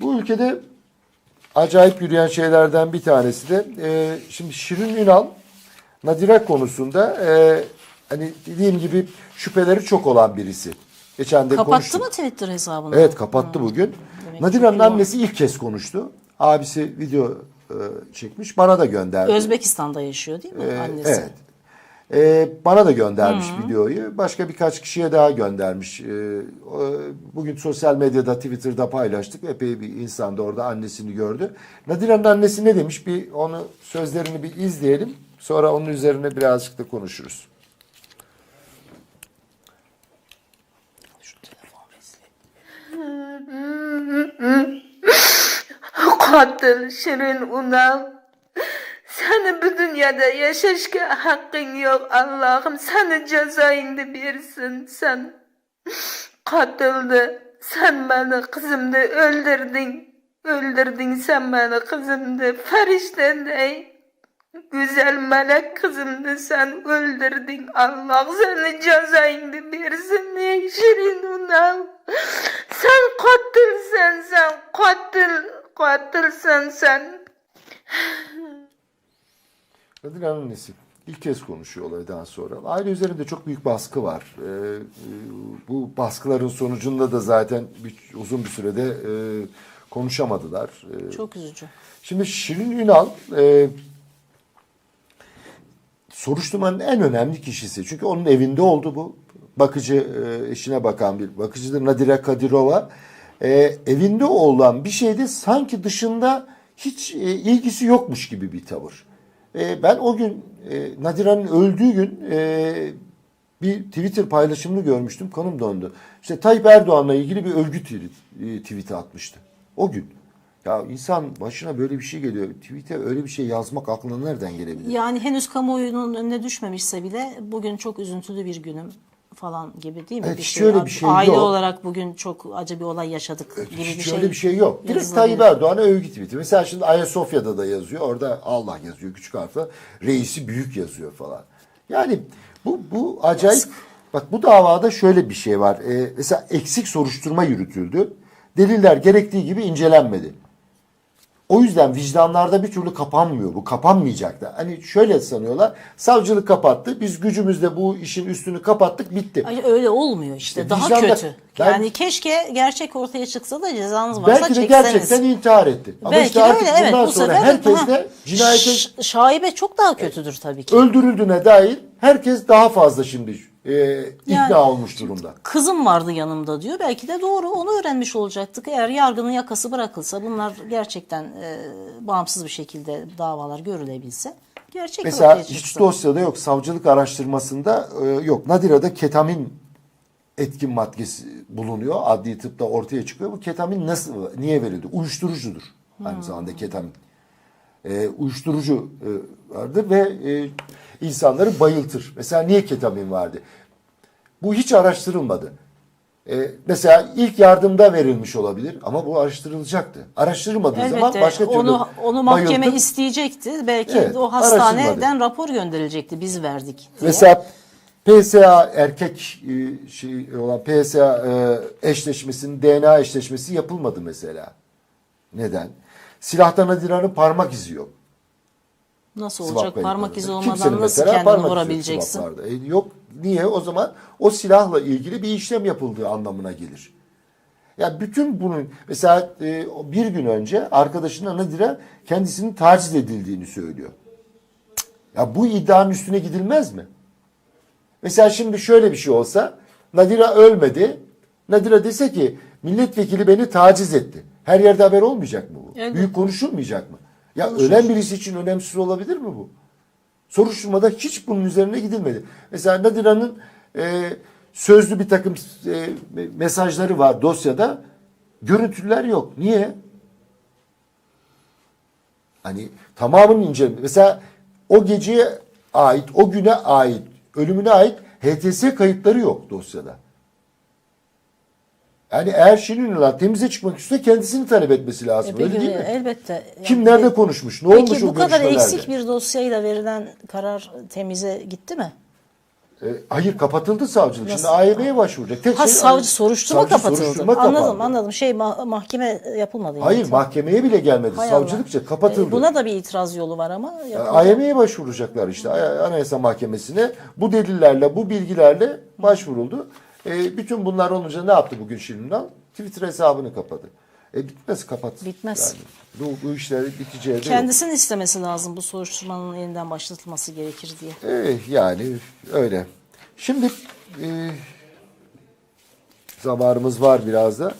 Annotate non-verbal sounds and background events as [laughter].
Bu ülkede acayip yürüyen şeylerden bir tanesi de e, şimdi Şirin Ünal Nadire konusunda e, hani dediğim gibi şüpheleri çok olan birisi. Geçen de Kapattı konuştuk. mı Twitter hesabını? Evet kapattı bugün. Demek Nadire'nin annesi ilk kez konuştu. Abisi video e, çekmiş bana da gönderdi. Özbekistan'da yaşıyor değil mi Ee, annesi? Evet. Ee, bana da göndermiş videoyu. Başka birkaç kişiye daha göndermiş. O- bugün sosyal medyada, Twitter'da paylaştık. Epey bir insan da orada annesini gördü. Nadire'nin annesi ne demiş? Bir onu sözlerini bir izleyelim. Sonra onun üzerine birazcık da konuşuruz. [laughs] Katil Şirin Unal. sani bu dunyoda yashashga haqqing yo'q allohim sani jazoingni bersin Sen. Qotilni san mani qizimni o'ldirding o'ldirding san mani qizimni. Farishtaday go'zal malak qizimni san o'ldirding alloh sani jazoingni bersin ey shirin unam san qotilsan san qotil qotilsan sen. Nadire'nin annesi ilk kez konuşuyor olaydan sonra. Aile üzerinde çok büyük baskı var. Ee, e, bu baskıların sonucunda da zaten bir, uzun bir sürede e, konuşamadılar. Ee, Çok üzücü. Şimdi Şirin Ünal e, soruşturmanın en önemli kişisi. Çünkü onun evinde oldu bu. Bakıcı e, eşine bakan bir bakıcıdır Nadire Kadirova. E, evinde olan bir şeyde sanki dışında hiç e, ilgisi yokmuş gibi bir tavır. E, ben o gün e, öldüğü gün e, bir Twitter paylaşımını görmüştüm. Kanım dondu. İşte Tayyip Erdoğan'la ilgili bir övgü e, tweet'i atmıştı. O gün. Ya insan başına böyle bir şey geliyor. Tweet'e öyle bir şey yazmak aklına nereden gelebilir? Yani henüz kamuoyunun önüne düşmemişse bile bugün çok üzüntülü bir günüm falan gibi değil mi? Evet, hiç öyle bir şey Aile yok. olarak bugün çok acı bir olay yaşadık gibi Hiç bir şey. öyle bir şey yok. Direkt. Tayyip Erdoğan'a övgü tweet'i. Mesela şimdi Ayasofya'da da yazıyor. Orada Allah yazıyor küçük harfle. Reisi büyük yazıyor falan. Yani bu bu acayip. Bak bu davada şöyle bir şey var. Ee, mesela eksik soruşturma yürütüldü. Deliller gerektiği gibi incelenmedi. O yüzden vicdanlarda bir türlü kapanmıyor bu. Kapanmayacak da. Hani şöyle sanıyorlar. Savcılık kapattı. Biz gücümüzle bu işin üstünü kapattık. Bitti. Ay, öyle olmuyor işte. İşte Daha vicdanla- kötü. Ben- yani keşke gerçek ortaya çıksa da cezanız varsa Belki de çekseniz. gerçekten intihar etti. Ama Belki işte artık öyle evet. bundan Bu sonra sefer herkes de cinayete şaibe çok daha kötüdür tabii ki. öldürüldüğüne dair herkes daha fazla şimdi e, ikna Yani- olmuş durumda. Kızım vardı yanımda diyor. Belki de doğru onu öğrenmiş olacaktık. Eğer yargının yakası bırakılsa bunlar gerçekten e, bağımsız bir şekilde davalar görülebilse gerçek Mesela hiç dosyada yok. Savcılık araştırmasında e, yok. Nadire'de ketamin etkin maddesi bulunuyor. Adli tıpta ortaya çıkıyor. Bu ketamin nasıl, niye verildi? Uyuşturucudur. Aynı zamanda ketamin. E, uyuşturucu e, vardır ve e, insanları bayıltır. Mesela niye ketamin vardı? Bu hiç araştırılmadı. E, mesela ilk yardımda verilmiş olabilir ama bu araştırılacaktı. Araştırılmadığı zaman Elbette başka türlü onu, onu mahkeme bayıltıp- isteyecekti. Belki Evet, o hastaneden rapor gönderilecekti. Biz verdik diye. Mesela PSA erkek e, şey olan PSA e, eşleşmesinin DNA eşleşmesi yapılmadı mesela. Neden? Silahtan Adiran'ın parmak izi yok. Nasıl olacak? Parmak izi Kimsenin olmadan nasıl mesela kendini vurabileceksin? E, yok. Niye? O zaman o silahla ilgili bir işlem yapıldığı anlamına gelir. Ya bütün bunun mesela e, bir gün önce arkadaşının Nadira kendisinin taciz edildiğini söylüyor. Ya bu iddianın üstüne gidilmez mi? Mesela şimdi şöyle bir şey olsa Nadira ölmedi. Nadira dese ki milletvekili beni taciz etti. Her yerde haber olmayacak mı bu? Evet. Büyük konuşulmayacak mı? Ya ölen birisi için önemsiz olabilir mi bu? Soruşturmada hiç bunun üzerine gidilmedi. Mesela Nadira'nın e, sözlü bir takım e, mesajları var dosyada. Görüntüler yok. Niye? Hani tamamının inceleme. Mesela o geceye ait, o güne ait, ölümüne ait HTS kayıtları yok dosyada. Yani eğer Şirin Ünal temize çıkmak istiyorsa kendisini talep etmesi lazım. E, Öyle peki, değil mi? Elbette. Kim Yani nerede konuşmuş? Ne olmuş Peki o bu kadar görüşmelerde? eksik bir dosyayla verilen karar temize gitti mi? E, hayır kapatıldı savcılık. Şimdi AYM'ye başvuracak. Tek Ha şey, savcı soruşturma savcı kapatıldı. soruşturma anladım kapandı. anladım. Şey ma- mahkeme yapılmadı. yani. Hayır Tamam. mahkemeye bile gelmedi. Hay Allah. Savcılıkça kapatıldı. E, Buna da bir itiraz yolu var ama. yapılacak. AYM'ye başvuracaklar işte Ay- Anayasa Mahkemesi'ne. Bu delillerle, bu bilgilerle başvuruldu. E, bütün bunlar olunca ne yaptı bugün Şirinal? Twitter hesabını kapadı. E bitmez kapat. Bitmez. Yani bu, bu işler biteceği. Kendisinin istemesi lazım bu soruşturmanın yeniden başlatılması gerekir diye. Eh, yani öyle. Şimdi e, zamanımız var biraz da.